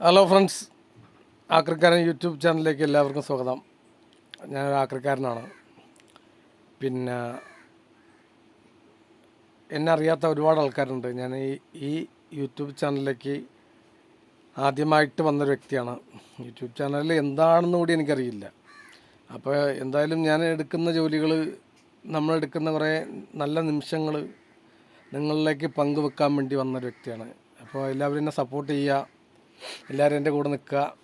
Hello friends ആക്രിക്കാരൻ YouTube ചാനലിലേക്ക് എല്ലാവർക്കും സ്വാഗതം. ഞാനൊരു ആക്രിക്കാരനാണ്. പിന്നെ എന്നെ അറിയാത്ത ഒരുപാട് ആൾക്കാരുണ്ട്. ഞാൻ ഈ ഈ യൂട്യൂബ് ചാനലിലേക്ക് ആദ്യമായിട്ട് വന്നൊരു വ്യക്തിയാണ്. യൂട്യൂബ് ചാനലിൽ എന്താണെന്ന് കൂടി എനിക്കറിയില്ല. അപ്പോൾ എന്തായാലും ഞാൻ എടുക്കുന്ന ജോലികൾ നമ്മളെടുക്കുന്ന കുറേ നല്ല നിമിഷങ്ങൾ നിങ്ങളിലേക്ക് പങ്കുവെക്കാൻ വേണ്ടി വന്നൊരു വ്യക്തിയാണ്. അപ്പോൾ എല്ലാവരും എന്നെ സപ്പോർട്ട് ചെയ്യുക. എല്ലാവരും എന്റെ കൂടെ നിൽക്കുക.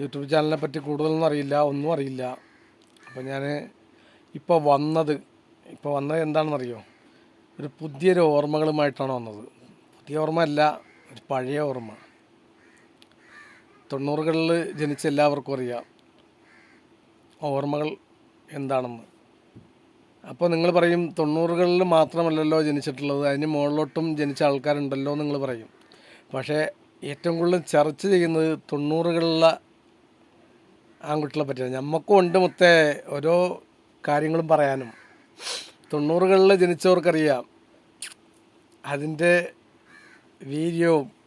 യൂട്യൂബ് ചാനലിനെ പറ്റി കൂടുതലൊന്നും അറിയില്ല ഒന്നും അറിയില്ല. അപ്പോൾ ഞാൻ ഇപ്പോൾ വന്നത് ഇപ്പോൾ വന്നത് എന്താണെന്നറിയോ? ഒരു പുതിയൊരു ഓർമ്മകളുമായിട്ടാണ് വന്നത്. പുതിയ ഓർമ്മ അല്ല ഒരു പഴയ ഓർമ്മ. തൊണ്ണൂറുകളിൽ ജനിച്ച എല്ലാവർക്കും അറിയാം ഓർമ്മകൾ എന്താണെന്ന്. അപ്പോൾ നിങ്ങൾ പറയും തൊണ്ണൂറുകളിൽ മാത്രമല്ലല്ലോ ജനിച്ചിട്ടുള്ളത് അതിന് മുകളിലോട്ടും ജനിച്ച ആൾക്കാരുണ്ടല്ലോ നിങ്ങൾ പറയും. പക്ഷേ ഏറ്റവും കൂടുതൽ ചർച്ച ചെയ്യുന്നത് തൊണ്ണൂറുകളിലെ ആൺകുട്ടികളെ പറ്റിയാണ്. നമുക്കും ഉണ്ട് മുത്തേ ഓരോ കാര്യങ്ങളും പറയാനും. തൊണ്ണൂറുകളിൽ ജനിച്ചവർക്കറിയാം. അതിന്റെ വീര്യവും.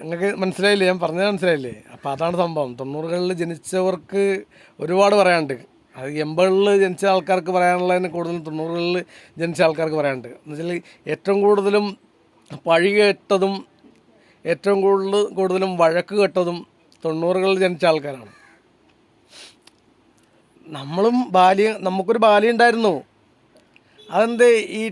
നിങ്ങൾക്ക് മനസ്സിലായില്ലേ? ഞാൻ പറഞ്ഞത് മനസ്സിലായില്ലേ? അപ്പോൾ അതാണ് സംഭവം. തൊണ്ണൂറുകളിൽ ജനിച്ചവർക്ക് ഒരുപാട് പറയാനുണ്ട്. അത് എൺപതുകളിൽ ജനിച്ച ആൾക്കാർക്ക് പറയാനുള്ളതിന് കൂടുതലും തൊണ്ണൂറുകളിൽ ജനിച്ച ആൾക്കാർക്ക് പറയാനുണ്ട്. എന്ന് വെച്ചാൽ ഏറ്റവും കൂടുതലും പഴി കേട്ടതും ഏറ്റവും കൂടുതൽ കൂടുതലും വഴക്ക് കേട്ടതും തൊണ്ണൂറുകളിൽ ജനിച്ച ആൾക്കാരാണ്. നമ്മളും ബാല്യം നമുക്കൊരു ബാല്യം ഉണ്ടായിരുന്നു. അതെന്തേ ഈ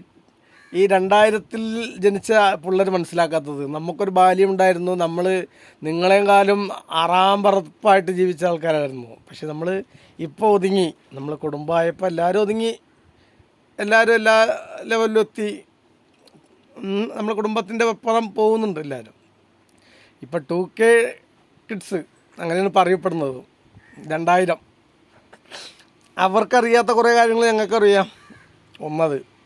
ഈ രണ്ടായിരത്തിൽ ജനിച്ച പിള്ളേർ മനസ്സിലാക്കാത്തത്. നമുക്കൊരു ബാല്യം ഉണ്ടായിരുന്നു നമ്മൾ നിങ്ങളെക്കാളും ആറാം പറപ്പായിട്ട് ജീവിച്ച ആൾക്കാരായിരുന്നു. പക്ഷെ നമ്മൾ ഇപ്പോൾ ഒതുങ്ങി. നമ്മൾ കുടുംബമായപ്പോൾ എല്ലാവരും ഒതുങ്ങി. എല്ലാവരും എല്ലാ ലെവലിലും എത്തി. നമ്മൾ കുടുംബത്തിന്റെ ഒപ്പം പോകുന്നുണ്ട് എല്ലാവരും ഇപ്പം ടു കെ കിഡ്സ് അങ്ങനെയാണ് പറയപ്പെടുന്നത്. രണ്ടായിരം. അവർക്കറിയാത്ത കുറേ കാര്യങ്ങൾ ഞങ്ങൾക്കറിയാം. ഒന്നത്.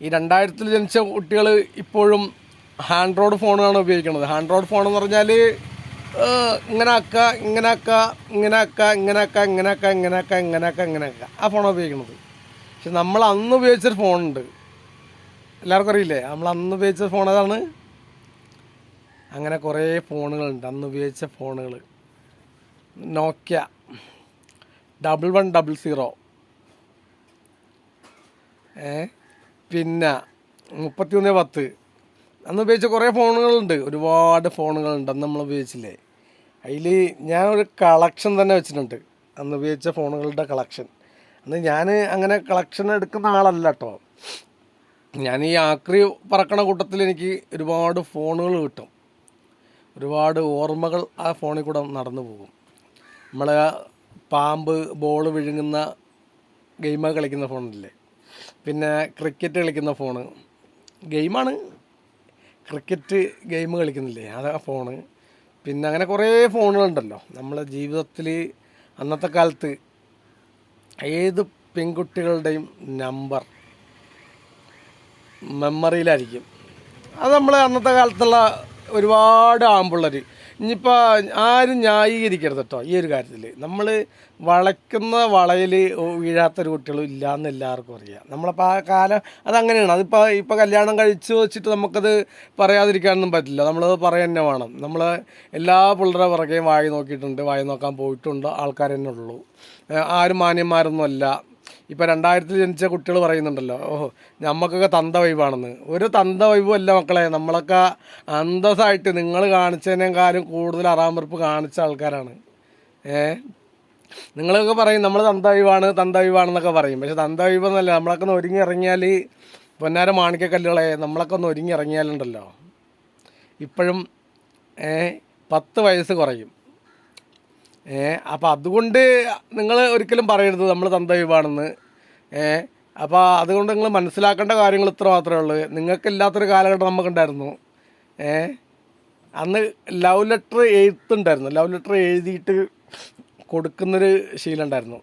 ഈ രണ്ടായിരത്തിൽ ജനിച്ച കുട്ടികൾ ഇപ്പോഴും ഹാൻഡ്രോഡ് ഫോണാണ് ഉപയോഗിക്കുന്നത്. ഹാൻഡ്രോഡ് ഫോൺ എന്ന് പറഞ്ഞാൽ ഇങ്ങനെ അക്ക ഇങ്ങനെ അക്ക ഇങ്ങനെ അക്ക ഇങ്ങനെ അക്ക ഇങ്ങനെ അക്ക ഇങ്ങനെ അക്ക ഇങ്ങനെ അക്ക ഇങ്ങനെ അക്ക ആ ഫോണാണ് ഉപയോഗിക്കുന്നത്. പക്ഷെ നമ്മൾ അന്ന് ഉപയോഗിച്ചൊരു ഫോണുണ്ട്. എല്ലാവർക്കും അറിയില്ലേ? നമ്മൾ അന്ന് ഉപയോഗിച്ച ഫോൺ അതാണ് അങ്ങനെ കുറേ ഫോണുകളുണ്ട്. അന്ന് ഉപയോഗിച്ച ഫോണുകൾ Nokia double one double zero. ഏ? പിന്നെ മുപ്പത്തിയൊന്ന് പത്ത്. അന്ന് ഉപയോഗിച്ച കുറേ ഫോണുകളുണ്ട്. ഒരുപാട് ഫോണുകളുണ്ട്. അന്ന് നമ്മൾ ഉപയോഗിച്ചില്ലേ? അതിൽ ഞാൻ ഒരു കളക്ഷൻ തന്നെ വെച്ചിട്ടുണ്ട്. അന്ന് ഉപയോഗിച്ച ഫോണുകളുടെ കളക്ഷൻ. അന്ന് ഞാൻ അങ്ങനെ കളക്ഷൻ എടുക്കുന്ന ആളല്ല കേട്ടോ ഞാൻ ഈ ആക്രി പറക്കണ കൂട്ടത്തിൽ എനിക്ക് ഒരുപാട് ഫോണുകൾ കിട്ടും. ഒരുപാട് ഓർമ്മകൾ ആ ഫോണിൽ കൂടെ നടന്നു പോകും. നമ്മൾ പാമ്പ് ബോൾ വിഴുങ്ങുന്ന ഗെയിമൊക്കെ കളിക്കുന്ന ഫോണില്ലേ? പിന്നെ ക്രിക്കറ്റ് കളിക്കുന്ന ഫോണ് ഗെയിമാണ് ക്രിക്കറ്റ് ഗെയിം കളിക്കുന്നില്ലേ? അതാ ഫോണ് പിന്നെ അങ്ങനെ കുറേ ഫോണുകളുണ്ടല്ലോ നമ്മളെ ജീവിതത്തിൽ അന്നത്തെ കാലത്ത് ഏത് പെൺകുട്ടികളുടെയും നമ്പർ മെമ്മറിയിലായിരിക്കും അത് നമ്മളെ അന്നത്തെ കാലത്തുള്ള ഒരുപാട് ആമ്പിള്ളേർ ഇനിയിപ്പോൾ ആരും ന്യായീകരിക്കരുത് കേട്ടോ ഈ ഒരു കാര്യത്തിൽ നമ്മൾ വളയ്ക്കുന്ന വളയിൽ വീഴാത്തൊരു കുട്ടികളും ഇല്ല എന്ന് എല്ലാവർക്കും അറിയാം. നമ്മളപ്പോൾ ആ കാലം അതങ്ങനെയാണ്. അതിപ്പോൾ ഇപ്പോൾ കല്യാണം കഴിച്ചു വെച്ചിട്ട് നമുക്കത് പറയാതിരിക്കാനൊന്നും പറ്റില്ല. നമ്മളത് തന്നെ വേണം. നമ്മൾ എല്ലാ പിള്ളേരെ പുറകെയും വായി നോക്കിയിട്ടുണ്ട്. വായി നോക്കാൻ പോയിട്ടുണ്ട്? ആൾക്കാർ തന്നെ ഉള്ളൂ ആരും മാന്യന്മാരൊന്നും അല്ല ഇപ്പം രണ്ടായിരത്തിൽ ജനിച്ച കുട്ടികൾ പറയുന്നുണ്ടല്ലോ ഓഹോ നമുക്കൊക്കെ തന്ത വൈബാണെന്ന്. ഒരു തന്ത വൈബും അല്ല മക്കളെ നമ്മളൊക്കെ അന്തസ്സായിട്ട് നിങ്ങൾ കാണിച്ചതിനേക്കാളും കൂടുതൽ അറാമ്പറപ്പ് കാണിച്ച ആൾക്കാരാണ്. ഏ? നിങ്ങളൊക്കെ പറയും നമ്മൾ തന്ത വൈബാണ് തന്ത വൈബാണെന്നൊക്കെ പറയും. പക്ഷെ തന്ത വൈബെന്നല്ല നമ്മളൊക്കെ ഒന്ന് ഒരുങ്ങി ഇറങ്ങിയാൽ പൊന്നാര മാണിക്കക്കല്ലുകളെ നമ്മളൊക്കെ ഒന്ന് ഒരുങ്ങി ഇറങ്ങിയാലുണ്ടല്ലോ. ഇപ്പോഴും പത്ത് വയസ്സ് കുറയും. ഏ അപ്പം അതുകൊണ്ട് നിങ്ങൾ ഒരിക്കലും പറയരുത് നമ്മൾ തന്തയുവാണെന്ന് അപ്പോൾ അതുകൊണ്ട് നിങ്ങൾ മനസ്സിലാക്കേണ്ട കാര്യങ്ങൾ ഇത്ര മാത്രമേ ഉള്ളൂ. നിങ്ങൾക്കില്ലാത്തൊരു കാലഘട്ടം നമുക്കുണ്ടായിരുന്നു. അന്ന് ലവ് ലെറ്റർ എഴുത്തുണ്ടായിരുന്നു. ലവ് ലെറ്റർ എഴുതിയിട്ട് കൊടുക്കുന്നൊരു ശീലം ഉണ്ടായിരുന്നു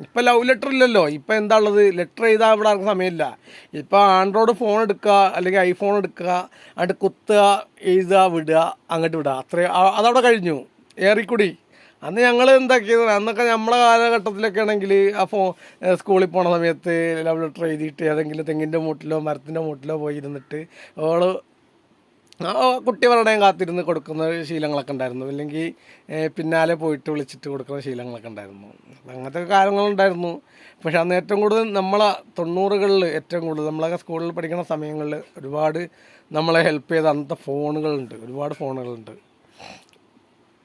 ഇപ്പം ലവ് ലെറ്റർ ഇല്ലല്ലോ. ഇപ്പം എന്താ ഉള്ളത്? ലെറ്റർ എഴുതാൻ ഇവിടെ ആർക്കും സമയമില്ല. ഇപ്പം ആൻഡ്രോയിഡ് ഫോൺ എടുക്കുക അല്ലെങ്കിൽ ഐഫോൺ എടുക്കുക അങ്ങോട്ട് കുത്തുക എഴുതുക വിടുക അങ്ങോട്ട് വിടുക. അത്രയും അതവിടെ കഴിഞ്ഞു. ഏറിക്കൂടി. അന്ന് ഞങ്ങൾ എന്താക്കിയത്? അന്നൊക്കെ നമ്മളെ കാലഘട്ടത്തിലൊക്കെ ആണെങ്കിൽ ആ ഫോ സ്കൂളിൽ പോണ സമയത്ത് ലവ് ലെറ്റർ എഴുതിയിട്ട് ഏതെങ്കിലും തെങ്ങിന്റെ മൂട്ടിലോ മരത്തിന്റെ മൂട്ടിലോ പോയി ഇരുന്നിട്ട് ഓൾ കുട്ടി പറഞ്ഞേം കാത്തിരുന്ന് കൊടുക്കുന്ന ശീലങ്ങളൊക്കെ ഉണ്ടായിരുന്നു. അല്ലെങ്കിൽ പിന്നാലെ പോയിട്ട് വിളിച്ചിട്ട് കൊടുക്കുന്ന ശീലങ്ങളൊക്കെ ഉണ്ടായിരുന്നു. അങ്ങനത്തെ കാര്യങ്ങളുണ്ടായിരുന്നു പക്ഷെ അന്ന് ഏറ്റവും കൂടുതൽ നമ്മളെ തൊണ്ണൂറുകളിൽ ഏറ്റവും കൂടുതൽ നമ്മളൊക്കെ സ്കൂളിൽ പഠിക്കുന്ന സമയങ്ങളിൽ ഒരുപാട് നമ്മളെ ഹെൽപ്പ് ചെയ്ത അന്നത്തെ ഫോണുകളുണ്ട്. ഒരുപാട് ഫോണുകളുണ്ട്.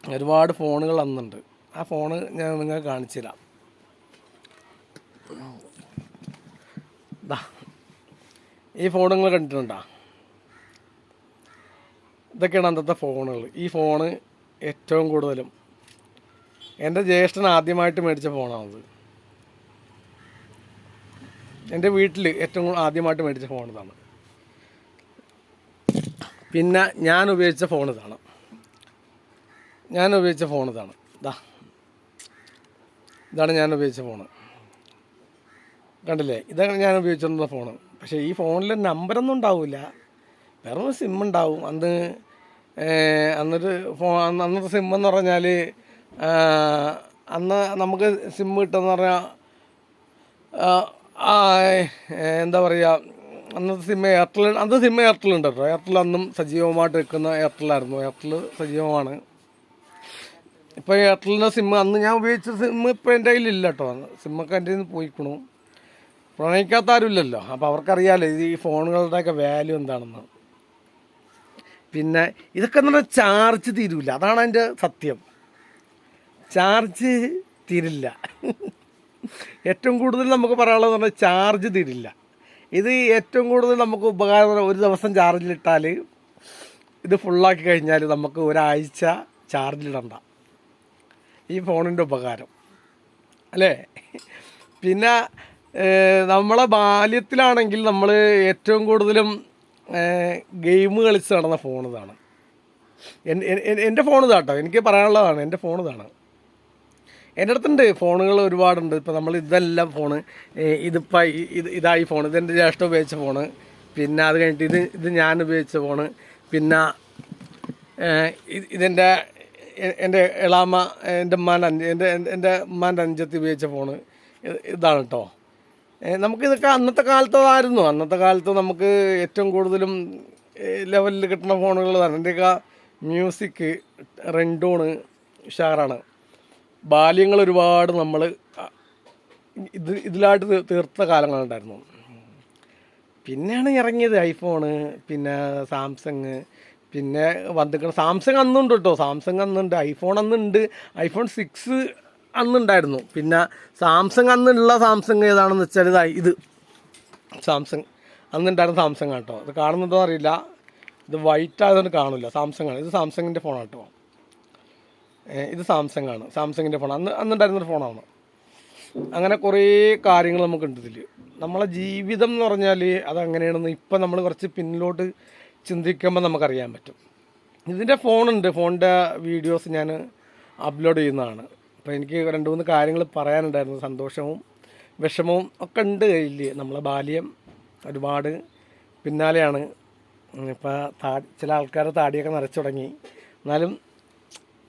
ഒരുപാട് ഫോണുകൾ അന്നുണ്ട്. ആ ഫോണ് ഞാൻ നിങ്ങൾക്ക് കാണിച്ചു തരാം. ഈ ഫോൺ നിങ്ങൾ കണ്ടിട്ടുണ്ടോ? ഇതൊക്കെയാണ് അന്നത്തെ ഫോണുകൾ. ഈ ഫോണ് ഏറ്റവും കൂടുതലും എന്റെ ജ്യേഷ്ഠൻ ആദ്യമായിട്ട് മേടിച്ച ഫോണാണത്. എന്റെ വീട്ടിൽ ഏറ്റവും ആദ്യമായിട്ട് മേടിച്ച ഫോൺ ഇതാണ് പിന്നെ ഞാൻ ഉപയോഗിച്ച ഫോൺ ഇതാണ് ഞാൻ ഉപയോഗിച്ച ഫോൺ ഇതാണ് ഇതാ ഇതാണ് ഞാൻ ഉപയോഗിച്ച ഫോൺ കണ്ടില്ലേ? ഇതാണ് ഞാൻ ഉപയോഗിച്ചിരുന്ന ഫോൺ പക്ഷേ ഈ ഫോണിൽ നമ്പറൊന്നും ഉണ്ടാവില്ല വെറും സിം ഉണ്ടാവും. അന്ന് അന്നൊരു ഫോ അന്നത്തെ സിം എന്ന് പറഞ്ഞാൽ അന്ന് നമുക്ക് സിം കിട്ടുമെന്ന് പറഞ്ഞാൽ എന്താ പറയുക അന്നത്തെ സിം എയർടെൽ അന്ന് സിം എയർടെൽ ഉണ്ട് കേട്ടോ. എയർടെൽ അന്നും സജീവമായിട്ട് വെക്കുന്ന എയർടെലായിരുന്നു എയർടെൽ സജീവമാണ്. ഇപ്പോൾ എയർടെലിന്റെ സിം അന്ന് ഞാൻ ഉപയോഗിച്ച സിം ഇപ്പോൾ എന്റെ കയ്യിലില്ല കേട്ടോ സിമ്മൊക്കെ എന്റെ നിന്ന് പോയിക്കണു. പ്രണയിക്കാത്ത ആരുമില്ലല്ലോ അപ്പോൾ അവർക്കറിയാലോ ഇത് ഈ ഫോണുകളുടെയൊക്കെ വാല്യൂ എന്താണെന്ന്. പിന്നെ ഇതൊക്കെ എന്ന് ചാർജ് തീരില്ല അതാണ് അതിന്റെ സത്യം. ചാർജ് തീരില്ല. ഏറ്റവും കൂടുതൽ നമുക്ക് പറയാനുള്ളത് പറഞ്ഞാൽ ചാർജ് തീരില്ല. ഇത് ഏറ്റവും കൂടുതൽ നമുക്ക് ഉപകാരം ഒരു ദിവസം ചാർജിലിട്ടാൽ ഇത് ഫുള്ളാക്കി കഴിഞ്ഞാൽ നമുക്ക് ഒരാഴ്ച ചാർജിലിടണ്ട ഈ ഫോണിന്റെ ഉപകാരം. അല്ലേ? പിന്നെ നമ്മളെ ബാല്യത്തിലാണെങ്കിൽ നമ്മൾ ഏറ്റവും കൂടുതലും ഗെയിം കളിച്ച് നടന്ന ഫോൺ ഇതാണ്. എൻ- എൻ- എൻ- എന്റെ ഫോൺ ഇതാട്ടോ എനിക്ക് പറയാനുള്ളതാണ് എന്റെ ഫോൺ ഇതാണ്. എന്റെ അടുത്തുണ്ട് ഫോണുകൾ ഒരുപാടുണ്ട്. ഇപ്പോൾ നമ്മൾ ഇതെല്ലാം ഫോണ് ഇതിപ്പോൾ ഇത് ഇതായി ഫോൺ ഇതെന്റെ ജ്യേഷ്ഠ ഉപയോഗിച്ച ഫോണ്. പിന്നെ അത് കഴിഞ്ഞിട്ട് ഇത് ഇത് ഞാൻ ഉപയോഗിച്ച ഫോണ്. പിന്നെ ഇതിന്റെ എന്റെ എളാമ എന്റെ അഞ്ച് എന്റെ എന്റെ ഉമ്മാന്റെ അഞ്ചത്ത് ഉപയോഗിച്ച ഫോണ്. ഇത് ഇതാണ് കേട്ടോ നമുക്കിതൊക്കെ അന്നത്തെ കാലത്തതായിരുന്നു. അന്നത്തെ കാലത്ത് നമുക്ക് ഏറ്റവും കൂടുതലും ലെവലിൽ കിട്ടുന്ന ഫോണുകൾ തന്നെ എന്റെയൊക്കെ മ്യൂസിക് റെൻഡോണ് ഉഷാറാണ്. ബാല്യങ്ങൾ ഒരുപാട് നമ്മൾ ഇത് ഇതിലായിട്ട് തീർത്ത കാലങ്ങളുണ്ടായിരുന്നു പിന്നെയാണ് ഇറങ്ങിയത് ഐഫോണ് പിന്നെ സാംസങ് പിന്നെ വന്നിക്കണം സാംസങ് അന്നുണ്ട് കേട്ടോ. സാംസങ് അന്നുണ്ട്. ഐഫോൺ അന്നുണ്ട്. ഐഫോൺ സിക്സ് അന്നുണ്ടായിരുന്നു. പിന്നെ സാംസങ് അന്നുള്ള സാംസങ് ഏതാണെന്ന് വെച്ചാൽ ഇതാ ഇത്. സാംസങ്. അന്നുണ്ടായിരുന്ന സാംസങ് കേട്ടോ ഇത് കാണുന്നുണ്ടോ അറിയില്ല. ഇത് വൈറ്റ് ആയതുകൊണ്ട് കാണില്ല സാംസങ് ആണ്. ഇത് സാംസങ്ങിന്റെ ഫോണാണ് കേട്ടോ ഇത് സാംസങ് ആണ്. സാംസങ്ങിന്റെ ഫോൺ അന്ന് അന്നുണ്ടായിരുന്നൊരു ഫോണാണ് അങ്ങനെ കുറേ കാര്യങ്ങൾ നമുക്കുണ്ട് ഇതിൽ നമ്മളെ ജീവിതം എന്ന് പറഞ്ഞാൽ അതങ്ങനെയാണെന്ന് ഇപ്പം നമ്മൾ കുറച്ച് പിന്നിലോട്ട് ചിന്തിക്കുമ്പോൾ നമുക്കറിയാൻ പറ്റും. ഇതിന്റെ ഫോണുണ്ട്. ഫോണിന്റെ വീഡിയോസ് ഞാൻ അപ്ലോഡ് ചെയ്യുന്നതാണ്. അപ്പോൾ എനിക്ക് രണ്ട് മൂന്ന് കാര്യങ്ങൾ പറയാനുണ്ടായിരുന്നു. സന്തോഷവും വിഷമവും ഒക്കെ ഉണ്ട് കയ്യിൽ നമ്മളെ ബാല്യം ഒരുപാട് പിന്നാലെയാണ്. ഇപ്പോൾ താ ചില ആൾക്കാരുടെ താടിയൊക്കെ നിറച്ചു തുടങ്ങി. എന്നാലും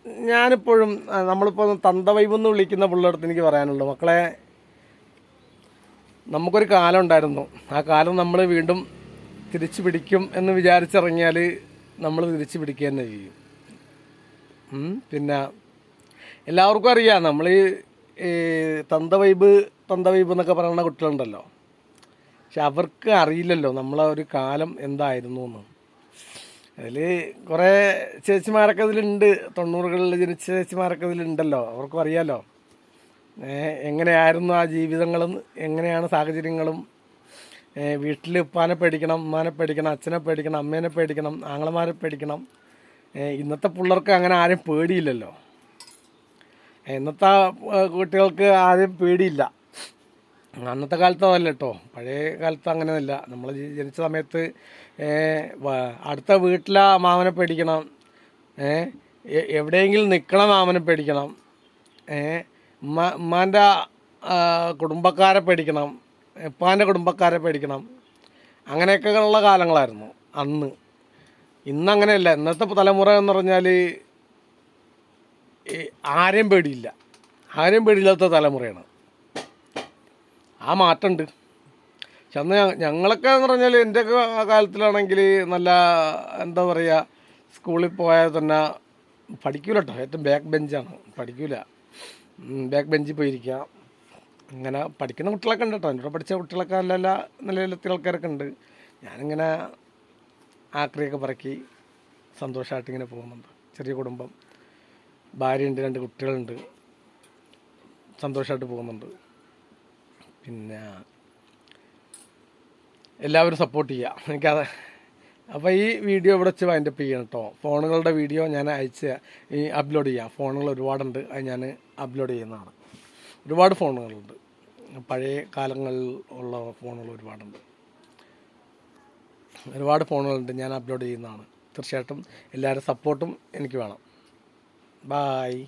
ഞാനിപ്പോഴും നമ്മളിപ്പോൾ തന്ത വൈബ് എന്ന് വിളിക്കുന്ന പിള്ളേർക്ക് എനിക്ക് പറയാനുള്ളൂ. മക്കളെ നമുക്കൊരു കാലം ഉണ്ടായിരുന്നു. ആ കാലം നമ്മൾ വീണ്ടും തിരിച്ചു പിടിക്കും എന്ന് വിചാരിച്ചിറങ്ങിയാൽ നമ്മൾ തിരിച്ചു പിടിക്കുക തന്നെ ചെയ്യും. പിന്നെ എല്ലാവർക്കും അറിയാം നമ്മൾ ഈ തന്ത വൈബ് തന്ത വൈബ് എന്നൊക്കെ പറയുന്ന കുട്ടികളുണ്ടല്ലോ. പക്ഷെ അവർക്ക് അറിയില്ലല്ലോ നമ്മളെ ഒരു കാലം എന്തായിരുന്നു എന്ന് അതിൽ കുറേ ചേച്ചിമാരൊക്കെ ഇതിലുണ്ട് തൊണ്ണൂറുകളിൽ ജനിച്ച ചേച്ചിമാരൊക്കെ ഇതിലുണ്ടല്ലോ അവർക്കും അറിയാമല്ലോ എങ്ങനെയായിരുന്നു ആ ജീവിതങ്ങളും എങ്ങനെയാണ് സാഹചര്യങ്ങളും വീട്ടിൽ ഉപ്പാനെ പേടിക്കണം ഉമ്മാനെ പേടിക്കണം അച്ഛനെ പേടിക്കണം അമ്മേനെ പേടിക്കണം ആങ്ങളമാരെ പേടിക്കണം. ഇന്നത്തെ പിള്ളേർക്ക് അങ്ങനെ ആരും പേടിയില്ലല്ലോ. ഇന്നത്തെ കുട്ടികൾക്ക് ആരും പേടിയില്ല. അന്നത്തെ കാലത്ത് അതല്ല കേട്ടോ പഴയ കാലത്ത് അങ്ങനെയല്ല നമ്മൾ ജനിച്ച സമയത്ത് അടുത്ത വീട്ടിലെ മാമനെ പേടിക്കണം. എവിടെയെങ്കിലും നിൽക്കണം മാമനെ പേടിക്കണം. ഉമ്മ ഉമ്മാന്റെ കുടുംബക്കാരെ പേടിക്കണം. ഉപ്പാന്റെ കുടുംബക്കാരെ പേടിക്കണം. അങ്ങനെയൊക്കെ ഉള്ള കാലങ്ങളായിരുന്നു. അന്ന്. ഇന്നങ്ങനെയല്ല. ഇന്നത്തെ തലമുറ എന്ന് പറഞ്ഞാൽ ആരെയും പേടിയില്ല. ആരെയും പേടിയില്ലാത്ത തലമുറയാണ്. ആ മാറ്റമുണ്ട്. അന്ന് ഞങ്ങളൊക്കെ എന്ന് പറഞ്ഞാൽ എന്റെ കാലത്തിലാണെങ്കിൽ നല്ല എന്താ പറയുക സ്കൂളിൽ പോയാൽ തന്നെ പഠിക്കൂല കേട്ടോ ഏറ്റവും ബാക്ക് ബെഞ്ചാണ് പഠിക്കൂല. ബാക്ക് ബെഞ്ചിൽ പോയിരിക്കുക അങ്ങനെ പഠിക്കുന്ന കുട്ടികളൊക്കെ ഉണ്ട് കേട്ടോ. എന്റെ പഠിച്ച കുട്ടികളൊക്കെ നല്ല നല്ല നിലയിലെത്തിയ ആൾക്കാരൊക്കെ ഉണ്ട്. ഞാനിങ്ങനെ ആക്രിയൊക്കെ പറക്കി സന്തോഷമായിട്ട് ഇങ്ങനെ പോകുന്നുണ്ട്. ചെറിയ കുടുംബം. ഭാര്യയുണ്ട് രണ്ട് കുട്ടികളുണ്ട്. സന്തോഷമായിട്ട് പോകുന്നുണ്ട്. പിന്നെ എല്ലാവരും സപ്പോർട്ട് ചെയ്യുക എനിക്കത് അപ്പോൾ ഈ വീഡിയോ ഇവിടെ വെച്ച് വൈൻഡപ്പ് ചെയ്യണം കേട്ടോ ഫോണുകളുടെ വീഡിയോ ഞാൻ അയച്ച് ഈ അപ്ലോഡ് ചെയ്യാം. ഫോണുകൾ ഒരുപാടുണ്ട്. അത് ഞാൻ അപ്ലോഡ് ചെയ്യുന്നതാണ്. ഒരുപാട് ഫോണുകളുണ്ട്. പഴയ കാലങ്ങളിൽ ഉള്ള ഫോണുകൾ ഒരുപാടുണ്ട്. ഒരുപാട് ഫോണുകളുണ്ട് ഞാൻ അപ്ലോഡ് ചെയ്യുന്നതാണ്. തീർച്ചയായിട്ടും എല്ലാവരുടെ സപ്പോർട്ടും എനിക്ക് വേണം. ബായ്